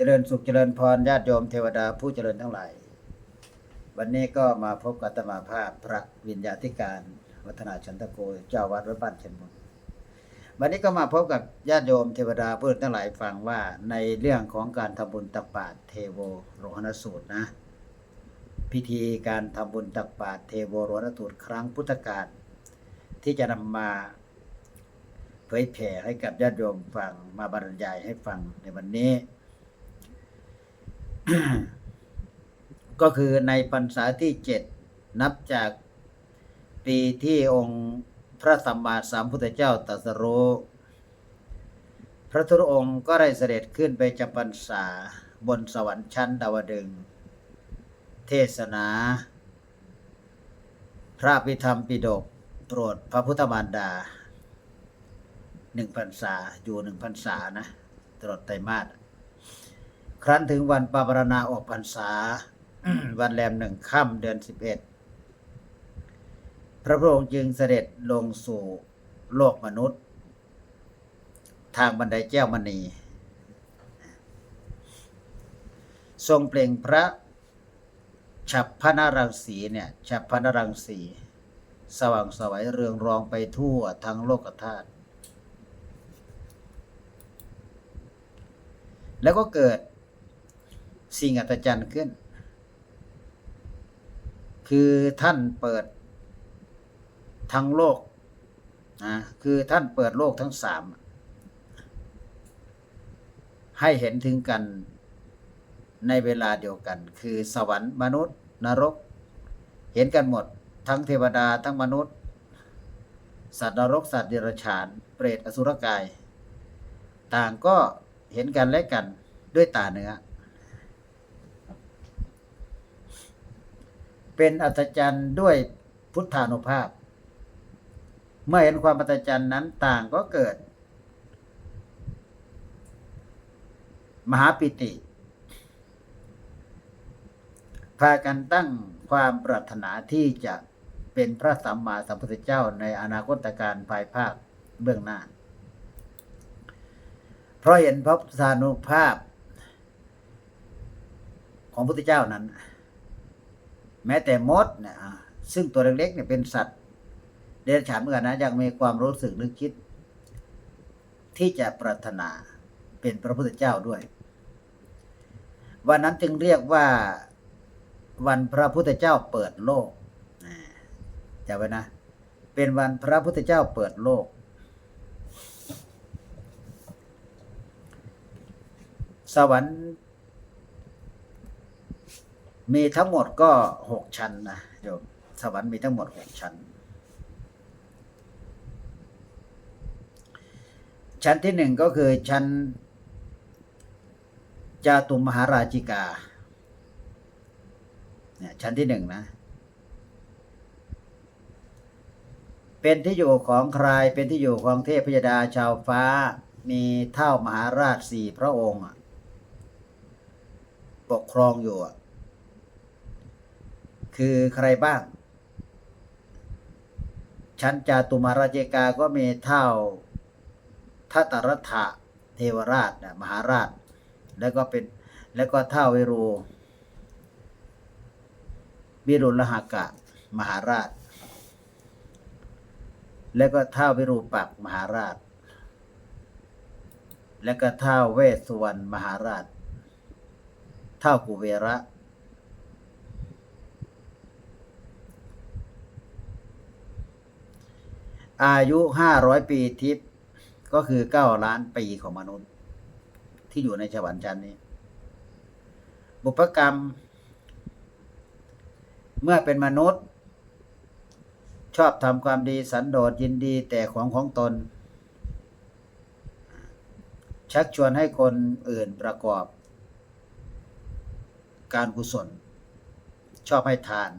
เจริญสุขเจริญพรญาติโยมเทวดาผู้เจริญทั้งหลาย วันนี้ก็มาพบกับตมาภาพพระวิญญาธิการวัฒนาชันตะโกเจ้าวัดวัดบ้านเชนบุญวันนี้ก็มาพบกับญาติโยมเทวดาผู้ทั้งหลายฟังว่าในเรื่องของการทำบุญตักบาตรเทโวโรหณสูตรนะ พิธีการทำบุญตักบาตรเทโวโรหณสูตรครั้งพุทธกาลที่จะนำมาเผยแผ่ให้กับญาติโยมฟังมาบรรยายให้ฟังในวันนี้ ก็คือในพรรษาที่เจ็ดนับจากปีที่องค์พระสัมมาสัมพุทธเจ้าตรัสรู้พระทุรองค์ก็ได้เสด็จขึ้นไปจำพรรษาบนสวรรค์ชั้นดาวดึง เทศนา พระพิธรรมปิฎกโปรดพระพุทธมารดาหนึ่งพรรษาอยู่หนึ่งพรรษานะตลอดไตรมาส ครั้นถึงวันปาปรณาออกพรรษา วันแรมหนึ่งค่ำเดือนสิบเอ็ดพระพุทธองค์จึงเสด็จลงสู่โลกมนุษย์ ทางบันไดแก้วมณี ทรงเปล่งพระฉับพระนรังสีเนี่ยฉับพระนรังสี สว่างไสวัยเรืองรองไปทั่วทั้งโลกธาตุแล้วก็เกิด สิ่งอัศจรรย์ขึ้น คือท่านเปิดทั้งโลกนะคือท่านเปิดโลกทั้งสามให้เห็นถึงกันในเวลาเดียวกัน คือสวรรค์มนุษย์ นรก เห็นกันหมด ทั้งเทวดาทั้งมนุษย์ สัตว์นรก สัตว์เดรัจฉาน เปรตอสุรกาย ต่างก็เห็นกันและกันด้วยตาเนื้อ เป็นอัศจรรย์ด้วยพุทธานุภาพ เมื่อเห็นความอัศจรรย์นั้นต่างก็เกิด มหาปิติ พากันตั้งความปรารถนาที่จะเป็นพระสัมมาสัมพุทธเจ้าในอนาคตการภายภาคเบื้องหน้า เพราะเห็นพระพุทธานุภาพของพระพุทธเจ้านั้น แม้แต่มดเนี่ยซึ่งตัวเล็กๆเนี่ยเป็นสัตว์เดรัจฉานเหมือนกันนะยังมีความรู้สึกนึกคิด ที่จะปรารถนาเป็นพระพุทธเจ้าด้วย วันนั้นจึงเรียกว่าวันพระพุทธเจ้าเปิดโลกจำไว้นะ เป็นวันพระพุทธเจ้าเปิดโลก สวรรค์ มีทั้งหมดก็หกชั้นนะโยมสวรรค์มีทั้งหมดหกชั้น ชั้นที่หนึ่งก็คือชั้นจาตุมหาราชิกาเนี่ยชั้นที่หนึ่งนะ เป็นที่อยู่ของใครเป็นที่อยู่ของเทพพยดาชาวฟ้ามีเท่ามหาราชสี่พระองค์ ปกครองอยู่ คือใครบ้าง ชั้นจาตุมาราชิกาก็มีเท่าทัตรัฐะเทวราชนะมหาราช แล้วก็เป็นแล้วก็เท่าวิรูวิรุลหกะ มหาราช แล้วก็เท่าวิรูปักมหาราช แล้วก็เท่าเวสสุวรรณมหาราช เท่ากุเวระ อายุห้าร้อยปีทิพย์ก็คือเก้าล้านปีของมนุษย์ ที่อยู่ในสวรรค์ชั้นนี้ บุพกรรม เมื่อเป็นมนุษย์ ชอบทำความดีสันโดษยินดีแต่ของของตน ชักชวนให้คนอื่นประกอบ การกุศล ชอบให้ทาน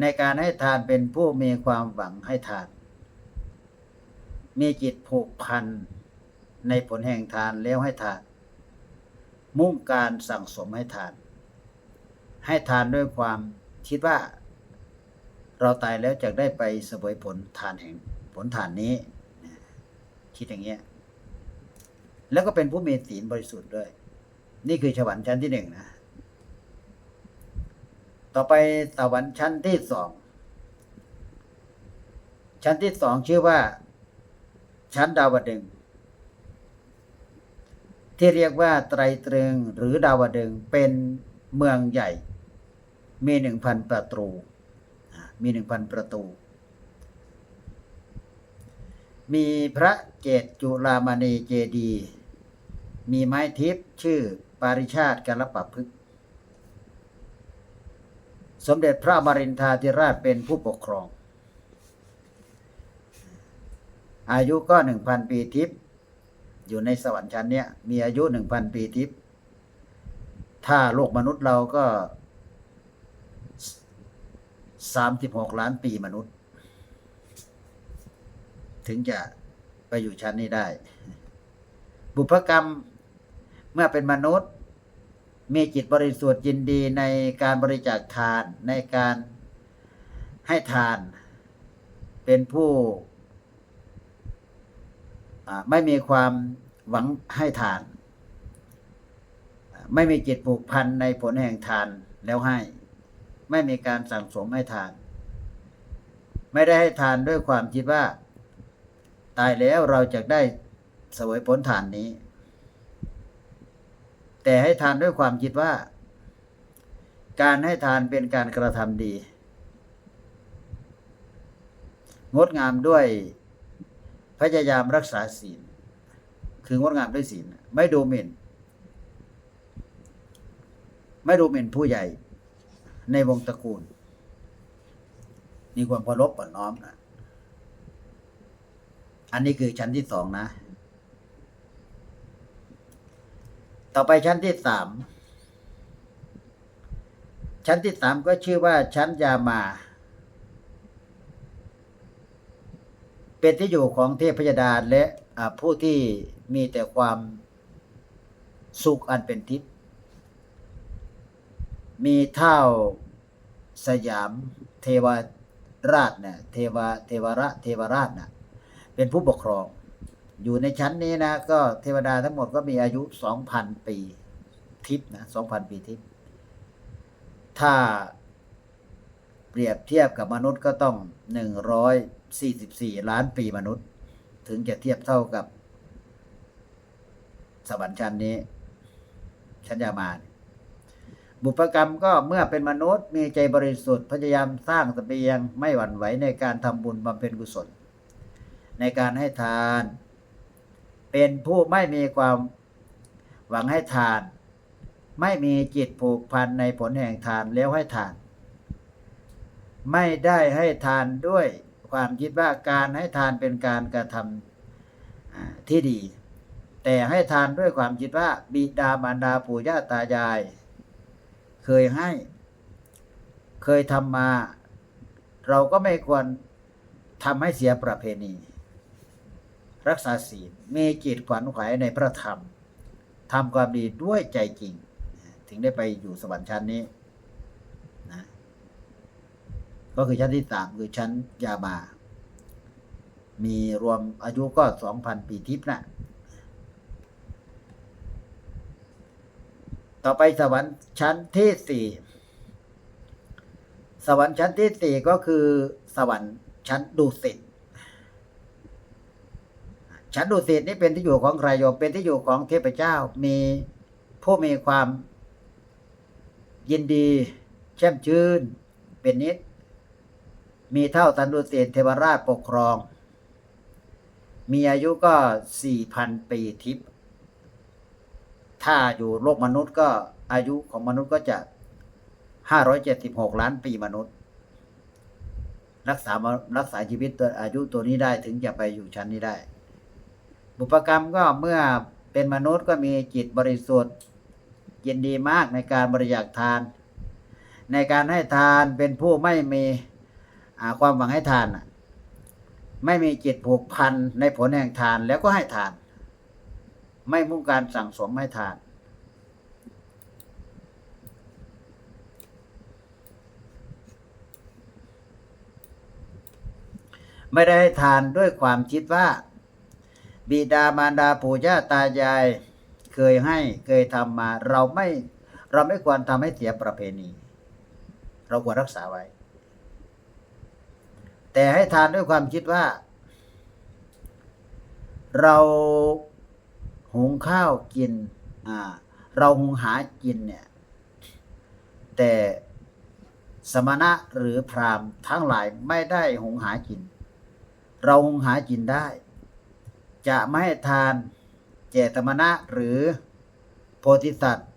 ในการให้ทานเป็นผู้มีความหวังให้ทาน มีจิตผูกพันในผลแห่งทานแล้วให้ทาน มุ่งการสั่งสมให้ทาน ให้ทานด้วยความคิดว่า เราตายแล้วจะได้ไปเสวยผลทานแห่งผลทานนี้ คิดอย่างเงี้ยแล้วก็เป็นผู้มีศีลบริสุทธิ์ด้วย นี่คือสวรรค์ชั้นที่หนึ่งนะ ต่อไปสวรรค์ชั้นที่สองชั้นที่สองชื่อว่า ชั้นดาวดึง ที่เรียกว่าไตรตรึงหรือดาวดึงเป็นเมืองใหญ่ มีหนึ่งพันประตูมีหนึ่งพันประตู มีพระเจตจุลามณีเจดี มีไม้ทิพย์ชื่อปาริชาติกัลปะพฤกษสมเด็จพระมรินทาธิราชเป็นผู้ปกครอง อายุก็หนึ่งพันปีทิพย์อยู่ในสวรรค์ชั้นเนี้ยมีอายุหนึ่งพันปีทิพย์ถ้าโลกมนุษย์เราก็สามสิบหกล้านปีมนุษย์ ถึงจะไปอยู่ชั้นนี้ได้ บุพกรรมเมื่อเป็นมนุษย์ มีจิตบริสุทธิ์ยินดีในการบริจาคทานในการให้ทาน เป็นผู้ ไม่มีความหวังให้ทาน ไม่มีจิตผูกพันในผลแห่งทานแล้วให้ ไม่มีการสั่งสมให้ทาน ไม่ได้ให้ทานด้วยความคิดว่า ตายแล้วเราจะได้เสวยผลทานนี้ แต่ให้ทานด้วยความคิดว่า การให้ทานเป็นการกระทำดี งดงามด้วย พยายามรักษาศีล คืองดงามด้วยศีล ไม่ดูหมิ่น ไม่ดูหมิ่นผู้ใหญ่ในวงตระกูล มีความเคารพอ่อนน้อมนะอันนี้คือชั้นที่สองนะ ต่อไปชั้นที่สาม ชั้นที่สามก็ชื่อว่าชั้นยามา เป็นที่อยู่ของเทพยดาและผู้ที่มีแต่ความสุขอันเป็นทิพย์มีเท่าสยามเทวราชเนี่ยเทวเทวระเทวราชนะเป็นผู้ปกครอง อยู่ในชั้นนี้นะ ก็เทวดาทั้งหมดก็มีอายุสองพันปีทิพย์นะสองพันปีทิพย์ถ้าเปรียบเทียบกับมนุษย์ก็ต้องหนึ่งร้อย สี่สิบสี่ล้านปีมนุษย์ ถึงจะเทียบเท่ากับ สวรรค์ชั้นนี้ ชั้นยามานบุพกรรมก็เมื่อเป็นมนุษย์ มีใจบริสุทธิ์พยายามสร้างเสบียงไม่หวั่นไหวในการทำบุญบำเพ็ญกุศล ในการให้ทาน เป็นผู้ไม่มีความหวังให้ทาน ไม่มีจิตผูกพันในผลแห่งทานแล้วให้ทาน ไม่ได้ให้ทานด้วย ความคิดว่าการให้ทานเป็นการกระทำอ่าที่ดี แต่ให้ทานด้วยความคิดว่าบิดามารดาปู่ย่าตายาย เคยให้ เคยทำมา เราก็ไม่ควรทำให้เสียประเพณี รักษาศีลมีจิตขวัญขวายในพระธรรมทำความดีด้วยใจจริง ถึงได้ไปอยู่สวรรค์ชั้นนี้ ก็คือชั้นที่สามคือชั้นยามามีรวมอายุก็สองพันปีทิพย์นะต่อไปสวรรค์ชั้นที่สี่สวรรค์ชั้นที่สี่ก็คือสวรรค์ชั้นดุสิตชั้นดุสิตนี่เป็นที่อยู่ของใครโยมเป็นที่อยู่ของเทพเจ้า มีผู้มีความยินดี แช่มชื่น เป็นนิด มีเท่าสันดุสิตเทวราชปกครอง มีอายุก็สี่พันปีทิพย์ถ้าอยู่โลกมนุษย์ก็อายุของมนุษย์ก็จะห้าร้อยเจ็ดสิบหกล้านปีมนุษย์ รักษามารักษาชีวิตตัวอายุตัวนี้ได้ถึงจะไปอยู่ชั้นนี้ได้ บุพกรรมก็เมื่อเป็นมนุษย์ก็มีจิตบริสุทธิ์ยินดีมากในการบริจาคทาน ในการให้ทานเป็นผู้ไม่มี อ่าความหวังให้ทานไม่มีจิตผูกพันในผลแห่งทานแล้วก็ให้ทาน ไม่มุ่งการสั่งสมให้ทาน ไม่ได้ให้ทานด้วยความคิดว่า บิดามารดาปู่ย่าตายาย เคยให้เคยทำมา เราไม่เราไม่ควรทำให้เสียประเพณี เราควรรักษาไว้ แต่ให้ทานด้วยความคิดว่า เราหุงข้าวกิน อ่า เราหุงหากินเนี่ย แต่สมณะหรือพราหมณ์ทั้งหลายไม่ได้หุงหากิน เราหุงหากินได้ จะไม่ให้ทานแก่สมณะหรือโพธิสัตว์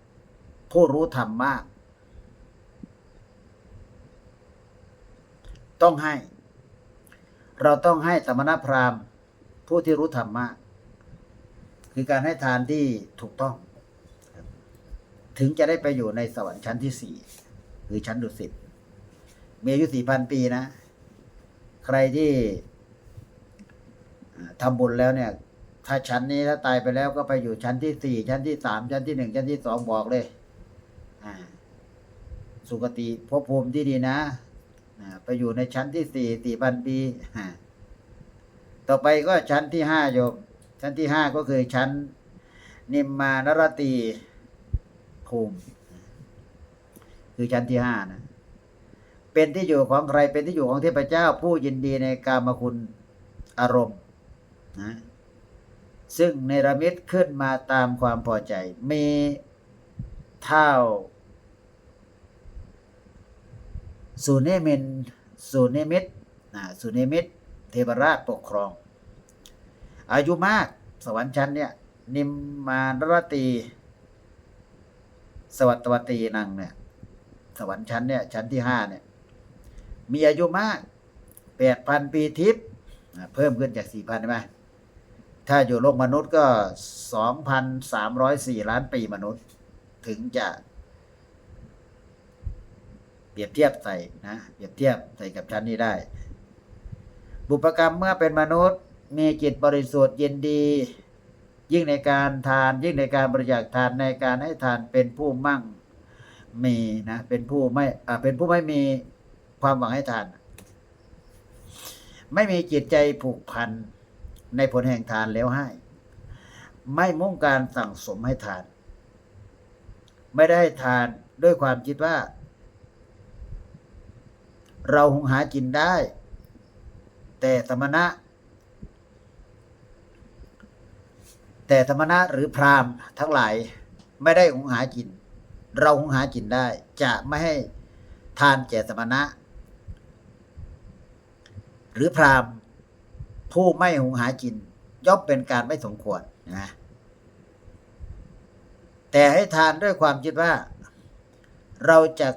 ผู้รู้ธรรมมาก ต้องให้ เราต้องให้สมณพราหมณ์ ผู้ที่รู้ธรรมมากคือการให้ทานที่ถูกต้อง ถึงจะได้ไปอยู่ในสวรรค์ชั้นที่สี่หรือชั้นดุสิตมีอายุสี่พันปีนะ ใครที่อ่าทำบุญแล้วเนี่ย ถ้าชั้นนี้ถ้าตายไปแล้วก็ไปอยู่ชั้นที่สี่ชั้นที่สามชั้นที่หนึ่งชั้นที่สองบอกเลย อ่า สุคติภพภูมิที่ดีนะ ไปอยู่ในชั้นที่สี่สี่พันปีต่อไปก็ชั้นที่ห้าโยม ชั้นที่ห้าก็คือชั้น นิมมานรตีภูมิคือชั้นที่ห้านะ เป็นที่อยู่ของใครเป็นที่อยู่ของเทพเจ้า ผู้ยินดีในกามคุณอารมณ์นะซึ่งเนรมิตขึ้นมาตามความพอใจ มีเท่า สุเนมินสุเนมิตนะสุเนมิตเทวราชปกครอง อายุมากสวรรค์ชั้นเนี่ย นิมมานรตี สวัตวตีนังเนี่ย สวรรค์ชั้นเนี่ย ชั้นที่ห้าเนี่ย มีอายุมากแปดพันปีทิพย์เพิ่มขึ้นจากสี่พันใช่ไหมถ้าอยู่โลกมนุษย์ก็สองพันสามร้อยสี่ล้านปีมนุษย์ ถึงจะ เปรียบเทียบใส่นะ เปรียบเทียบใส่กับชั้นนี้ได้ บุพกรรมเมื่อเป็นมนุษย์ มีจิตบริสุทธิ์เย็นดี ยิ่งในการทาน ยิ่งในการบริจาคทานในการให้ทานเป็นผู้มั่งมีนะเป็นผู้ไม่อ่าเป็นผู้ไม่มีความหวังให้ทาน ไม่มีจิตใจผูกพันในผลแห่งทานแล้วให้ ไม่มุ่งการสั่งสมให้ทาน ไม่ได้ทานด้วยความคิดว่า เราหุงหากินได้ แต่สมณะ แต่ธรรมณะหรือพราหมณ์ทั้งหลายไม่ได้หุงหากิน เราหุงหากินได้ จะไม่ให้ทานแก่สมณะ หรือพราหมณ์ผู้ไม่หุงหากิน ย่อมเป็นการไม่สมควรนะแต่ให้ทานด้วยความคิดว่า เราจะ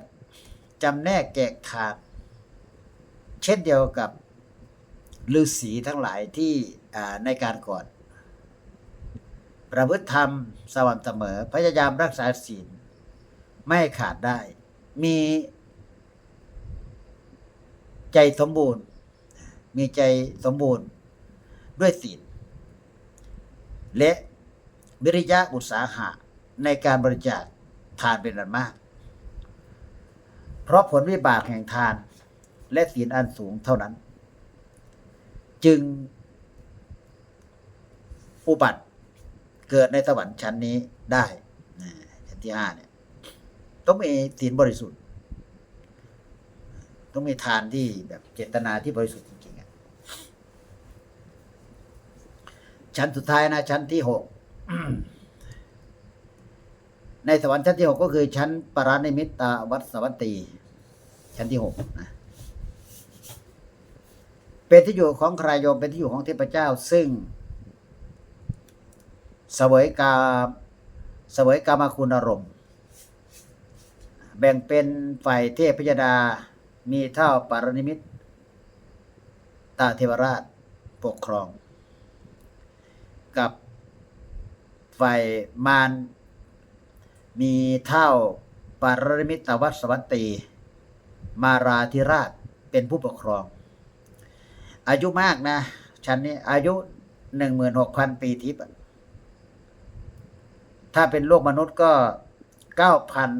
จำแนกแจกทาน เช่นเดียวกับฤาษีทั้งหลายที่ในการก่อน ประพฤติธรรมสม่ำเสมอพยายามรักษาศีลไม่ขาดได้ มีใจสมบูรณ์ มีใจสมบูรณ์ด้วยศีลและวิริยะอุตสาหะในการบริจาคทานเป็นอันมาก เพราะผลวิบากแห่งทาน และศีลอันสูงเท่านั้น จึง อุบัติเกิดในสวรรค์ชั้นนี้ได้ชั้นที่ห้าเนี่ย ต้องมีศีลบริสุทธิ์ ต้องมีทานที่แบบเจตนาที่บริสุทธิ์จริงๆอะชั้นสุดท้ายนะ ชั้นที่หกในสวรรค์ชั้นที่หกก็คือชั้นปรานิมิตตาวัดสวัตตี ชั้นที่หกนะ เป็นที่อยู่ของใครโยมเป็นที่อยู่ของเทพเจ้า ซึ่งเสวยกาเสวยกามาคุณอารมณ์ แบ่งเป็นฝ่ายเทพพยดา มีเท่าปารนิมิตตาเทวราชปกครอง กับฝ่ายมารมีเท่าปารนิมิตตวัสวัตตีมาราธิราชเป็นผู้ปกครอง อายุมากนะชั้นนี้ อายุหนึ่งหมื่นหกพันปีทิพย์ถ้าเป็นโลกมนุษย์ก็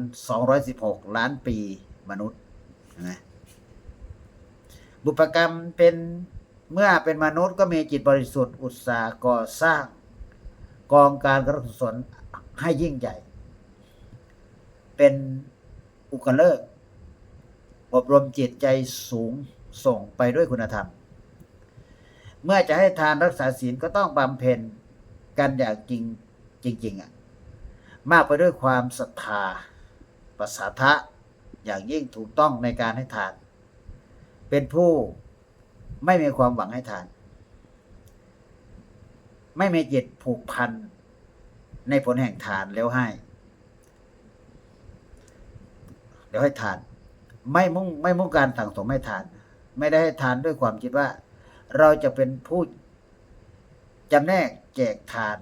9,216ล้านปีมนุษย์นะบุพกรรมเป็นเมื่อเป็นมนุษย์ก็มีจิตบริสุทธิ์อุตสาห์ก่อสร้าง กองการกระกุศลให้ยิ่งใหญ่ เป็นอุกเลิกอบรมจิตใจสูงส่งไปด้วยคุณธรรม เมื่อจะให้ทานรักษาศีลก็ต้องบำเพ็ญกันอย่างจริงจริงๆอะมากไปด้วยความศรัทธาประสาทะอย่างยิ่งถูกต้องในการให้ทาน เป็นผู้ไม่มีความหวังให้ทาน ไม่มีจิตผูกพันในผลแห่งทานแล้วให้แล้วให้ทาน ไม่มุ่งไม่มุ่งการสั่งสมให้ทาน ไม่ได้ให้ทานด้วยความคิดว่า เราจะเป็นผู้จำแนกแจกทาน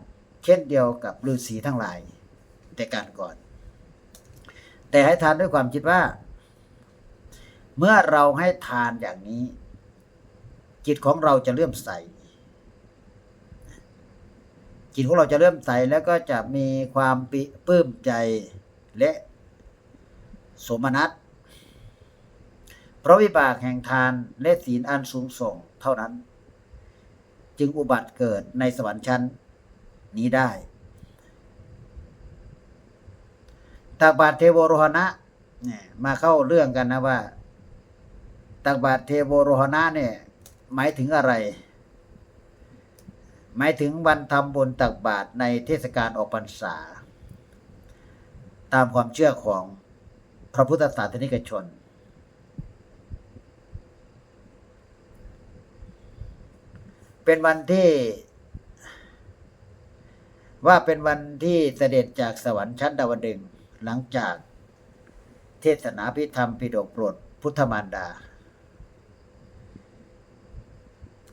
เช่นเดียวกับฤาษีทั้งหลายแต่การก่อน แต่ให้ทานด้วยความคิดว่า เมื่อเราให้ทานอย่างนี้ จิตของเราจะเลื่อมใส จิตของเราจะเลื่อมใสแล้วก็จะมีความปิปื้มใจและสมนัตเพราะวิบากแห่งทานและศีลอันสูงส่ง เท่านั้น จึงอุบัติเกิดในสวรรค์ชั้นนี้ได้ตักบาตรเทโวโรหณะเนี่ยมาเข้าเรื่องกันนะว่าตักบาตรเทโวโรหณะเนี่ยหมายถึงอะไร หมายถึงวันทำบุญตักบาตรในเทศกาลออกพรรษา ตามความเชื่อของพระพุทธศาสนิกชน เป็นวันที่ ว่าเป็นวันที่เสด็จจากสวรรค์ชั้นดาวดึงหลังจากเทศนาพิธรรมปิฎกโปรดพุทธมารดา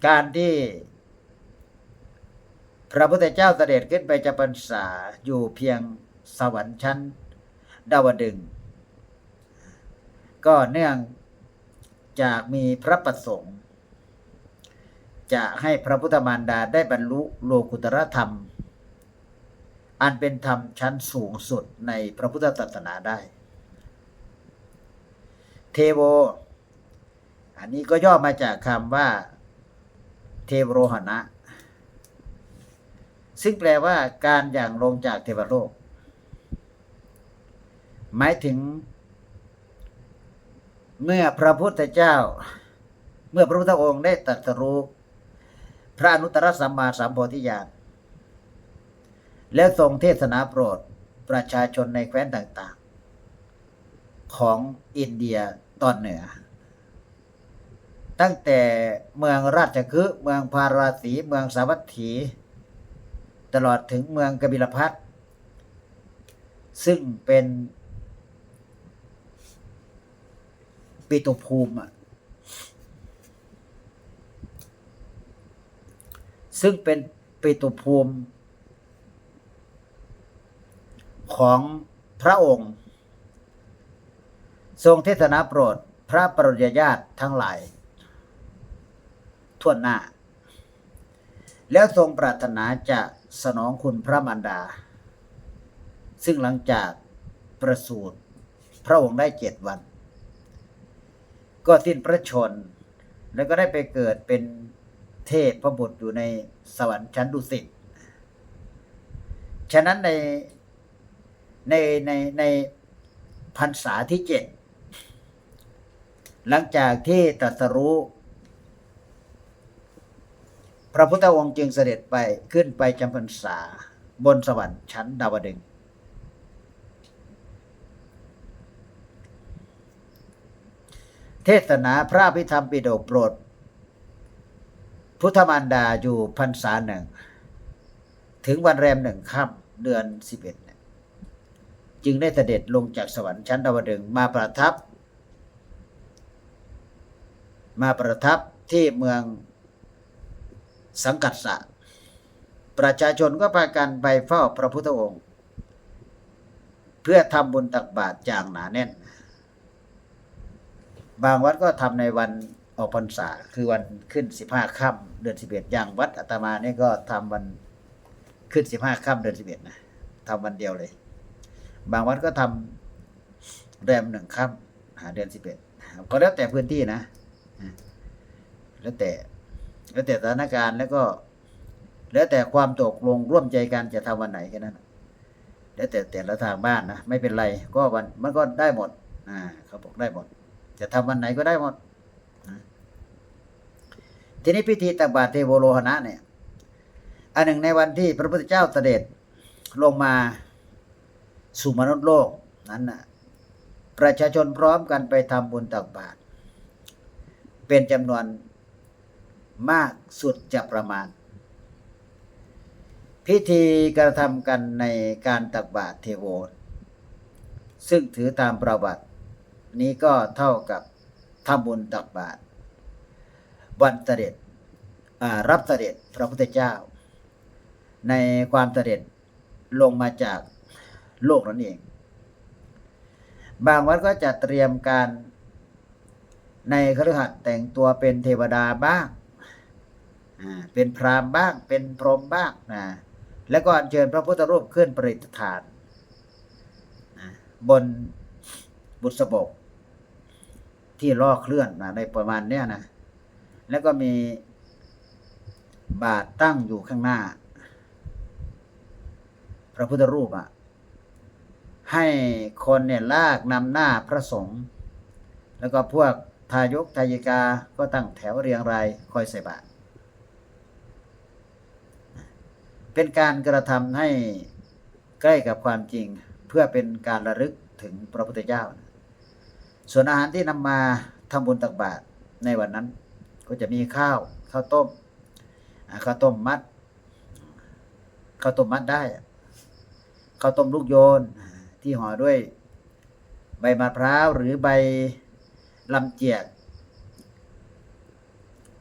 การที่พระพุทธเจ้าเสด็จขึ้นไปจำพรรษาอยู่เพียงสวรรค์ชั้นดาวดึง ก็เนื่องจากมีพระประสงค์ จะให้พระพุทธมารดาได้บรรลุโลกุตรธรรม อันเป็นธรรมชั้นสูงสุดในพระพุทธศาสนาได้ เทโว อันนี้ก็ย่อมาจากคำว่า เทวโรหณะ ซึ่งแปลว่าการอย่างลงจากเทวโลก หมายถึง เมื่อพระพุทธเจ้าเมื่อพระพุทธองค์ได้ตรัสรู้ พระอนุตตรสัมมาสัมโพธิญาณแล้วทรงเทศนาโปรดประชาชนในแคว้นต่างๆ ของอินเดียตอนเหนือ ตั้งแต่เมืองราชคฤห์เมืองพาราสีเมืองสาวัตถี ตลอดถึงเมืองกบิลพัทซึ่งเป็นปิตุภูมิอะ ซึ่งเป็นปิตุภูมิ ของพระองค์ ทรงเทศนาโปรดพระปริยญาติทั้งหลาย ทั่วหน้า แล้วทรงปรารถนาจะสนองคุณพระมารดา ซึ่งหลังจากประสูติพระองค์ได้เจ็ดวัน ก็สิ้นพระชน แล้วก็ได้ไปเกิดเป็น เทพพระบุตรอยู่ในสวรรค์ชั้นดุสิต ฉะนั้นในในในในพรรษาที่เจ็ดหลังจากที่ตรัสรู้ พระพุทธองค์จึงเสด็จไปขึ้นไปจำพรรษาบนสวรรค์ชั้นดาวดึง เทศนาพระพิธรรมปิฎกโปรด พุทธมารดาอยู่พรรษาหนึ่ง ถึงวันแรมหนึ่งค่ำเดือนสิบเอ็ดจึงได้เสด็จลงจากสวรรค์ชั้นดาวดึงมาประทับ มาประทับที่เมืองสังกัดสะ ประชาชนก็พากันไปเฝ้าพระพุทธองค์ เพื่อทำบุญตักบาตรอย่างหนาแน่น บางวัดก็ทำในวัน ออกพรรษา คือวันขึ้นสิบห้าค่ำเดือนสิบเอ็ดอย่างวัดอาตมาเนี่ยก็ทำวันขึ้นสิบห้าค่ำเดือนสิบเอ็ดนะทำวันเดียวเลย บางวัดก็ทำแรมหนึ่งค่ำหาเดือนสิบเอ็ดก็แล้วแต่พื้นที่นะแล้วแต่ แล้วแต่สถานการณ์แล้วก็ แล้วแต่ความตกลงร่วมใจกันจะทำวันไหนแค่นั้นแล้วแต่แต่ละทางบ้านนะไม่เป็นไร ก็วันมันก็ได้หมด อ่าเขาบอกได้หมด จะทำวันไหนก็ได้หมด ทีนี้พิธีตักบาตรเทโวโลหณะเนี่ยอันหนึ่งในวันที่พระพุทธเจ้าเสด็จลงมาสู่มนุษย์โลกนั้นนะประชาชนพร้อมกันไปทำบุญตักบาตรเป็นจำนวนมากสุดจะประมาณ พิธีกระทำกันในการตักบาตรเทโว ซึ่งถือตามประวัติ นี้ก็เท่ากับทำบุญตักบาตร วันเสด็จรับเสด็จพระพุทธเจ้า ในความเสด็จลงมาจากโลกนั่นเอง บางวัดก็จะเตรียมการในคฤหัสถ์แต่งตัวเป็นเทวดาบ้าง เป็นพรามบ้าง เป็นพรหมบ้างนะแล้วก็อัญเชิญพระพุทธรูปขึ้นประดิษฐาน บนบุษบกที่ล่อเคลื่อนนะในประมาณเนี้ยนะ แล้วก็มีบาทตั้งอยู่ข้างหน้า พระพุทธรูปอะ ให้คนเนี่ยลากนำหน้าพระสงฆ์แล้วก็พวกทายกทายิกาก็ตั้งแถวเรียงรายคอยใส่บาตรเป็นการกระทำให้ใกล้กับความจริงเพื่อเป็นการระลึกถึงพระพุทธเจ้า ส่วนอาหารที่นำมาทำบุญตักบาตรในวันนั้น ก็จะมีข้าวข้าวต้มข้าวต้มมัดข้าวต้มมัดได้ข้าวต้มลูกโยนที่ห่อด้วยใบมะพร้าวหรือใบลำเจียก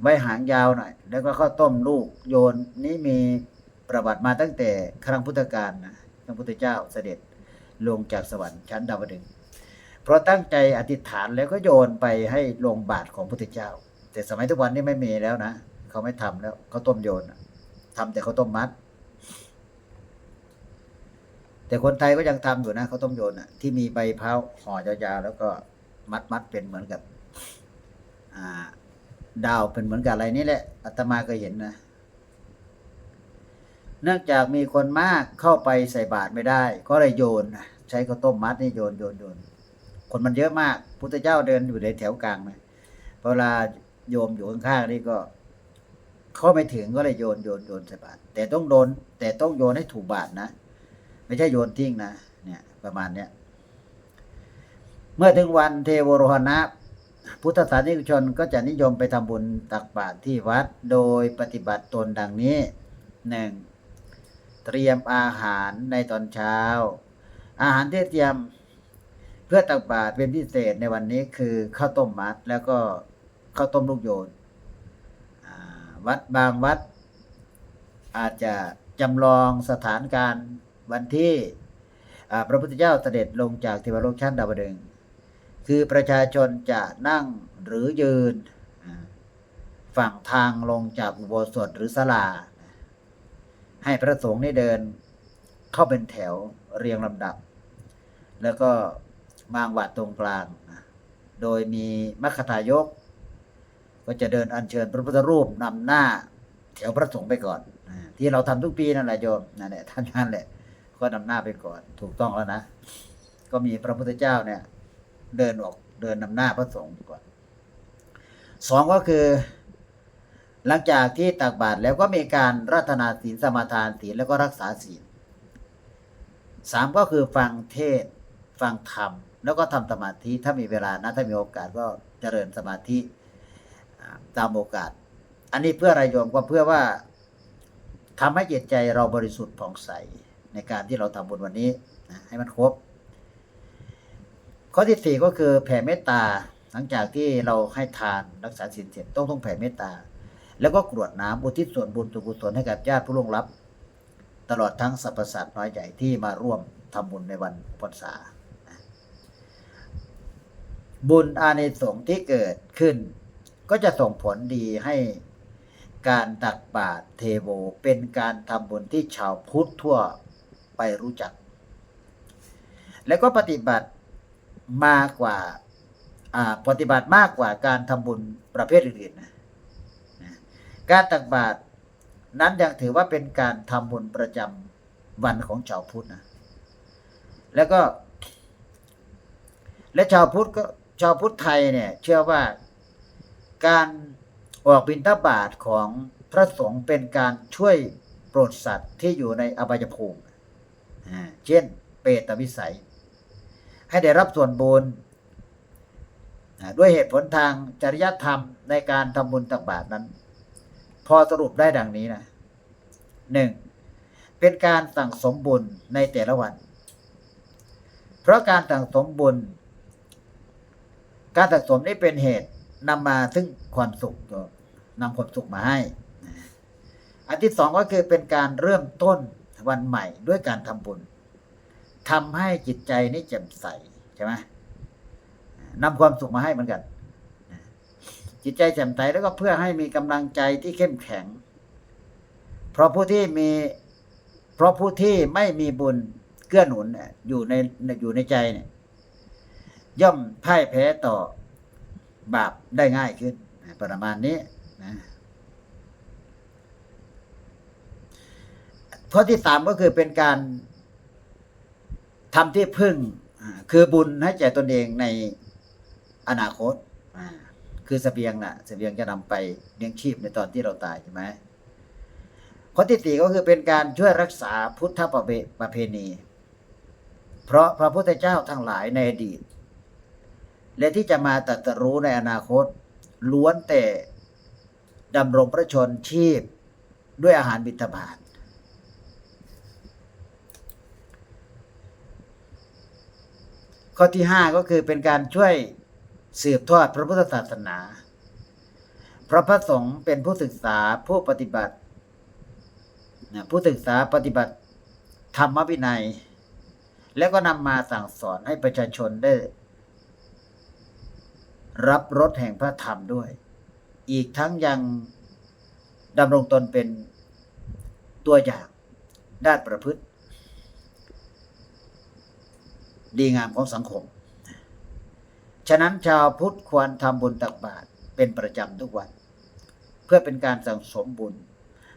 ใบหางยาวหน่อย แล้วก็ข้าวต้มลูกโยนนี้มีประวัติมาตั้งแต่ครั้งพุทธกาลนะพระพุทธเจ้าเสด็จลงจากสวรรค์ชั้นดาวดึงเพราะตั้งใจอธิษฐานแล้วก็โยนไปให้ลงบาทของพุทธเจ้า แต่สมัยทุกวันนี้ไม่มีแล้วนะเขาไม่ทำแล้วเขาต้มโยนอะทำแต่เขาต้มมัด แต่คนไทยก็ยังทำอยู่นะเขาต้มโยนอะที่มีใบพร้าห่อยาวๆแล้วก็มัดมัดเป็นเหมือนกับ อ่า ดาวเป็นเหมือนกับอะไรนี่แหละอาตมาก็เห็นนะเนื่องจากมีคนมากเข้าไปใส่บาตรไม่ได้ ก็เลยโยนใช้ข้าวต้มมัดนี่โยนโยนโยนคนมันเยอะมากพุทธเจ้าเดินอยู่ในแถวกลางนะเวลา โยมอยู่ข้างๆนี่ก็เข้าไม่ถึงก็เลยโยนโยนโยนใส่บาตรแต่ต้องโดน แต่ต้องโยนให้ถูกบาตรนะ ไม่ใช่โยนทิ้งนะเนี่ย ประมาณเนี้ยเมื่อถึงวันเทวโรหณะพุทธศาสนิกชนก็จะนิยมไปทำบุญตักบาตรที่วัด โดยปฏิบัติตนดังนี้หนึ่งเตรียมอาหารในตอนเช้า อาหารที่เตรียมเพื่อตักบาตรเป็นพิเศษในวันนี้คือข้าวต้มมัดแล้วก็ ข้าวต้มลูกโยนวัดบางวัด อาจจะจำลองสถานการณ์วันที่พระพุทธเจ้าเสด็จลงจากเทวโลกชั้นดาวดึงส์คือประชาชนจะนั่งหรือยืนฝั่งทางลงจากอุโบสถหรือศาลา ให้พระสงฆ์นี่เดินเข้าเป็นแถวเรียงลำดับ แล้วก็มางวัดตรงกลาง โดยมีมัคคทายก ก็จะเดินอัญเชิญพระพุทธรูปนำหน้าแถวพระสงฆ์ไปก่อนที่เราทำทุกปีนั่นแหละโยมนั่นแหละท่านนั่นแหละก็นำหน้าไปก่อน ถูกต้องแล้วนะ ก็มีพระพุทธเจ้าเนี่ย เดินออกเดินนำหน้าพระสงฆ์ก่อนสองก็คือ หลังจากที่ตักบาตรแล้วก็มีการรัตนาศีลสมาทานศีลแล้วก็รักษาศีลสามก็คือฟังเทศฟังธรรม แล้วก็ทำสมาธิถ้ามีเวลานะถ้ามีโอกาสก็เจริญสมาธิ ตามโอกาส อันนี้เพื่ออะไรโยมก็เพื่อว่าทำให้จิตใจเราบริสุทธิ์ผ่องใสในการที่เราทำบุญวันนี้นะให้มันครบ ข้อที่สี่ก็คือแผ่เมตตาหลังจากที่เราให้ทานรักษาศีลเสร็จต้องต้องแผ่เมตตา แล้วก็กรวดน้ำอุทิศส่วนบุญส่วนกุศลให้กับญาติผู้ล่วงลับ ตลอดทั้งสรรพสัตว์น้อยใหญ่ที่มาร่วมทำบุญในวันพรรษาบุญอานิสงส์ที่เกิดขึ้น ก็จะส่งผลดีให้การตักบาตรเทโวเป็นการทำบุญที่ชาวพุทธทั่วไปรู้จัก แล้วก็ปฏิบัติมากกว่าปฏิบัติมากกว่าการทำบุญประเภทอื่นๆนะการตักบาตรนั้นยังถือว่าเป็นการทำบุญประจำวันของชาวพุทธนะแล้วก็ และชาวพุทธก็ชาวพุทธไทยเนี่ย เชื่อว่า การออกบิณฑบาตของพระสงฆ์เป็นการช่วยโปรดสัตว์ที่อยู่ในอบายภูมิเช่น เปรตวิสัย ให้ได้รับส่วนบุญด้วยเหตุผลทางจริยธรรมในการทำบุญตักบาตรนั้น พอสรุปได้ดังนี้นะหนึ่งเป็นการสั่งสมบุญในแต่ละวัน เพราะการสั่งสมบุญ การสั่งสมนี้เป็นเหตุ นำมาซึ่งความสุขนำความสุขมาให้อันที่สองก็คือเป็นการเริ่มต้นวันใหม่ด้วยการทำบุญทำให้จิตใจนี้แจ่มใสใช่ไหมนำความสุขมาให้เหมือนกัน จิตใจแจ่มใสแล้วก็เพื่อให้มีกำลังใจที่เข้มแข็ง เพราะผู้ที่มีเพราะผู้ที่ไม่มีบุญเกื้อหนุนอยู่ในอยู่ในใจเนี่ยย่อมพ่ายแพ้ต่อ บาปได้ง่ายขึ้นประมาณนี้นะข้อที่สามก็คือเป็นการทำที่พึ่งคือบุญให้แก่ตนเองในอนาคตคือสเสบียงน่ะเสบียงจะนำไปเลี้ยงชีพในตอนที่เราตายใช่ไหมข้อที่สี่ก็คือเป็นการช่วยรักษาพุทธประเพณี เพราะพระพุทธเจ้าทั้งหลายในอดีต และที่จะมาตรัสรู้ในอนาคต ล้วนแต่ดำรงพระชนชีพด้วยอาหารบิณฑบาตข้อที่ห้าก็คือเป็นการช่วยสืบทอดพระพุทธศาสนา เพราะพระสงฆ์เป็นผู้ศึกษาผู้ปฏิบัติ ผู้ศึกษาปฏิบัติธรรมวินัย แล้วก็นำมาสั่งสอนให้ประชาชนได้ รับรสแห่งพระธรรมด้วย อีกทั้งยังดำรงตนเป็นตัวอย่างด้านประพฤติ ดีงามของสังคม ฉะนั้นชาวพุทธควรทำบุญตักบาตรเป็นประจำทุกวัน เพื่อเป็นการสั่งสมบุญ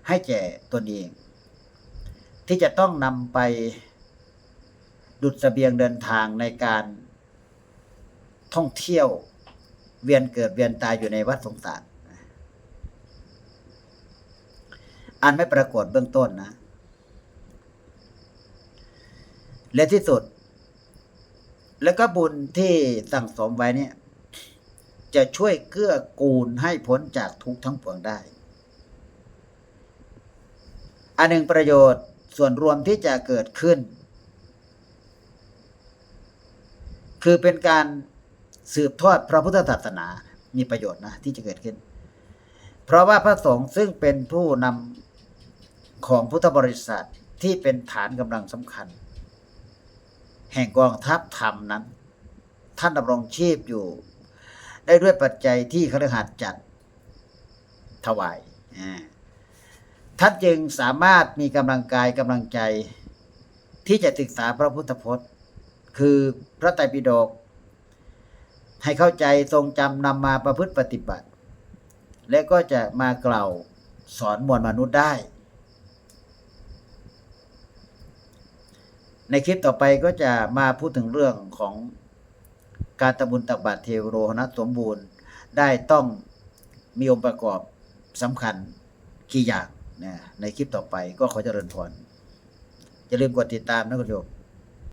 ให้แก่ตนเอง ที่จะต้องนำไปดุดเสบียงเดินทางในการท่องเที่ยว เวียนเกิดเวียนตายอยู่ในวัดสงสารอันไม่ปรากฏเบื้องต้นนะ และที่สุด แล้วก็บุญที่สั่งสมไว้เนี่ย จะช่วยเกื้อกูลให้พ้นจากทุกข์ทั้งปวงได้ อันหนึ่งประโยชน์ส่วนรวมที่จะเกิดขึ้น คือเป็นการ สืบทอดพระพุทธศาสนา มีประโยชน์นะที่จะเกิดขึ้น เพราะว่าพระสงฆ์ซึ่งเป็นผู้นำของพุทธบริษัทที่เป็นฐานกำลังสำคัญ แห่งกองทัพธรรมนั้น ท่านดำรงชีพอยู่ ได้ด้วยปัจจัยที่คฤหัสถ์จัดถวายท่านจึงสามารถมีกำลังกายกำลังใจที่จะศึกษาพระพุทธพจน์ คือพระไตรปิฎก ให้เข้าใจทรงจำนำมาประพฤติปฏิบัติ และก็จะมากล่าวสอนมวลมนุษย์ได้ ในคลิปต่อไปก็จะมาพูดถึงเรื่องของการตำบุญตักบาตรเทวโรหณสมบูรณ์ได้ต้องมีองค์ประกอบสำคัญกี่อย่างนะในคลิปต่อไปก็ขอเจริญพรอย่าลืมกดติดตามนะคุณโยม